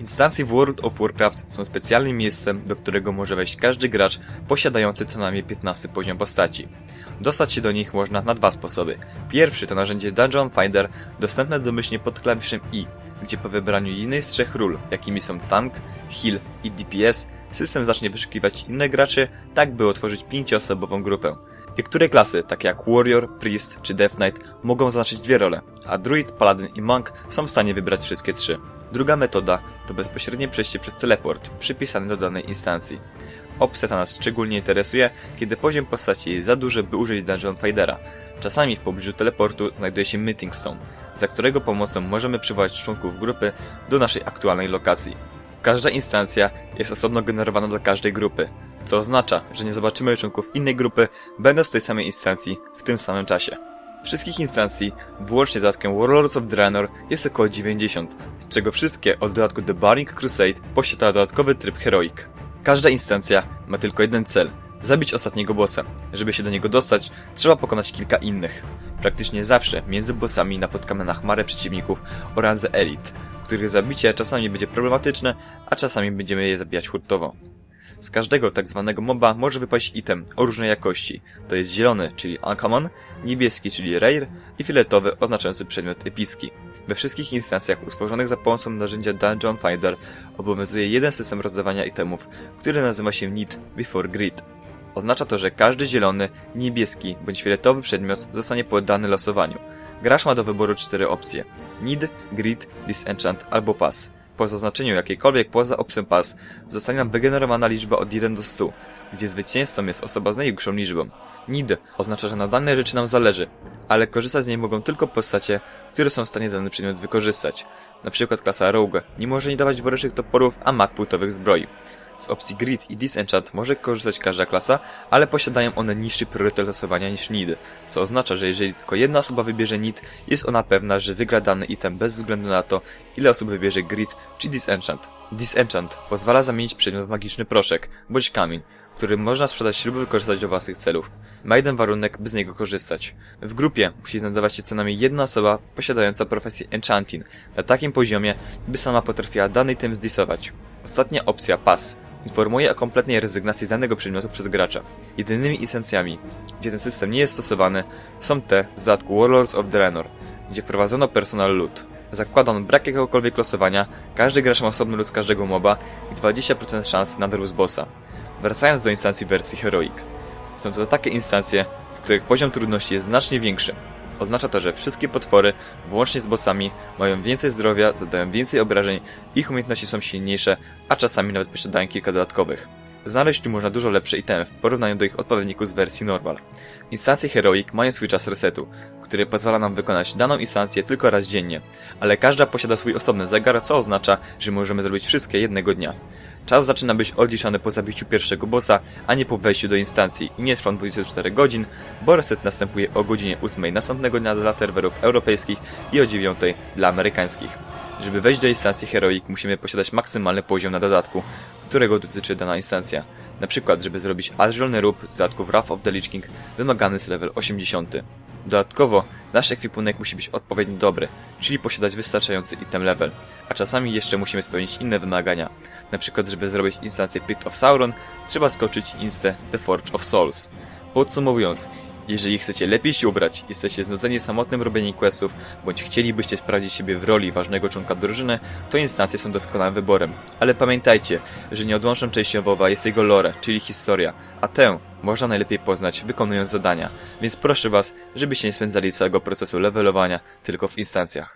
Instancje w World of Warcraft są specjalnym miejscem, do którego może wejść każdy gracz posiadający co najmniej 15 poziom postaci. Dostać się do nich można na dwa sposoby. Pierwszy to narzędzie Dungeon Finder, dostępne domyślnie pod klawiszem I, gdzie po wybraniu jednej z trzech ról, jakimi są tank, heal i DPS, system zacznie wyszukiwać inne graczy, tak by otworzyć pięcioosobową grupę. Niektóre klasy, takie jak Warrior, Priest czy Death Knight, mogą zaznaczyć dwie role, a Druid, Paladin i Monk są w stanie wybrać wszystkie trzy. Druga metoda to bezpośrednie przejście przez teleport, przypisany do danej instancji. Opcja ta nas szczególnie interesuje, kiedy poziom postaci jest za duży, by użyć Dungeon Findera. Czasami w pobliżu teleportu znajduje się Meeting Stone, za którego pomocą możemy przywołać członków grupy do naszej aktualnej lokacji. Każda instancja jest osobno generowana dla każdej grupy, co oznacza, że nie zobaczymy członków innej grupy, będąc w tej samej instancji w tym samym czasie. Wszystkich instancji, włącznie z dodatkiem Warlords of Draenor, jest około 90, z czego wszystkie od dodatku The Burning Crusade posiada dodatkowy tryb Heroic. Każda instancja ma tylko jeden cel zabić ostatniego bossa. Żeby się do niego dostać, trzeba pokonać kilka innych. Praktycznie zawsze między bossami napotkamy na chmarę przeciwników o randze Elite, których zabicie czasami będzie problematyczne, a czasami będziemy je zabijać hurtowo. Z każdego tak zwanego moba może wypaść item o różnej jakości. To jest zielony, czyli uncommon, niebieski, czyli rare i fioletowy oznaczający przedmiot epicki. We wszystkich instancjach utworzonych za pomocą narzędzia Dungeon Finder obowiązuje jeden system rozdawania itemów, który nazywa się Need Before Grid. Oznacza to, że każdy zielony, niebieski bądź fioletowy przedmiot zostanie poddany losowaniu. Gracz ma do wyboru cztery opcje: Need, Grid, Disenchant albo Pass. Po zaznaczeniu jakiejkolwiek poza opcją Pass zostanie nam wygenerowana liczba od 1 do 100, gdzie zwycięzcą jest osoba z największą liczbą. Need oznacza, że na danej rzeczy nam zależy, ale korzystać z niej mogą tylko postacie, które są w stanie dany przedmiot wykorzystać. Na przykład klasa Rogue nie może nie dawać worecznych toporów, a mag płytowych zbroi. Z opcji Grid i Disenchant może korzystać każda klasa, ale posiadają one niższy priorytet losowania niż Need, co oznacza, że jeżeli tylko jedna osoba wybierze Need, jest ona pewna, że wygra dany item bez względu na to, ile osób wybierze Grid czy Disenchant. Disenchant pozwala zamienić przedmiot w magiczny proszek, bądź kamień, który można sprzedać lub wykorzystać do własnych celów. Ma jeden warunek, by z niego korzystać. W grupie musi znajdować się co najmniej jedna osoba posiadająca profesję Enchanting na takim poziomie, by sama potrafiła dany item zdisować. Ostatnia opcja, Pass, informuje o kompletnej rezygnacji z danego przedmiotu przez gracza. Jedynymi esencjami, gdzie ten system nie jest stosowany, są te z dodatku Warlords of Draenor, gdzie wprowadzono personal loot. Zakłada on brak jakiegokolwiek losowania, każdy gracz ma osobny lód z każdego moba i 20% szans na z bossa. Wracając do instancji wersji Heroic. Są to takie instancje, w których poziom trudności jest znacznie większy. Oznacza to, że wszystkie potwory, włącznie z bossami, mają więcej zdrowia, zadają więcej obrażeń, ich umiejętności są silniejsze, a czasami nawet posiadają kilka dodatkowych. Znaleźć tu można dużo lepsze itemy w porównaniu do ich odpowiedników z wersji normal. Instancje Heroic mają swój czas resetu, który pozwala nam wykonać daną instancję tylko raz dziennie, ale każda posiada swój osobny zegar, co oznacza, że możemy zrobić wszystkie jednego dnia. Czas zaczyna być odliczany po zabiciu pierwszego bossa, a nie po wejściu do instancji i nie trwa on 24 godzin, bo reset następuje o godzinie 8 następnego dnia dla serwerów europejskich i o 9 dla amerykańskich. Żeby wejść do instancji Heroic musimy posiadać maksymalny poziom na dodatku, którego dotyczy dana instancja. Na przykład, żeby zrobić Azrielny Rób z dodatku Wrath of the Lich King, wymagany jest level 80. Dodatkowo, nasz ekwipunek musi być odpowiednio dobry, czyli posiadać wystarczający item level, a czasami jeszcze musimy spełnić inne wymagania. Na przykład, żeby zrobić instancję Pit of Sauron, trzeba skoczyć instę The Forge of Souls. Podsumowując, jeżeli chcecie lepiej się ubrać, jesteście znudzeni samotnym robieniem questów, bądź chcielibyście sprawdzić siebie w roli ważnego członka drużyny, to instancje są doskonałym wyborem. Ale pamiętajcie, że nieodłączną częścią WoWa jest jego lore, czyli historia, a tę można najlepiej poznać wykonując zadania, więc proszę was, żebyście nie spędzali całego procesu levelowania tylko w instancjach.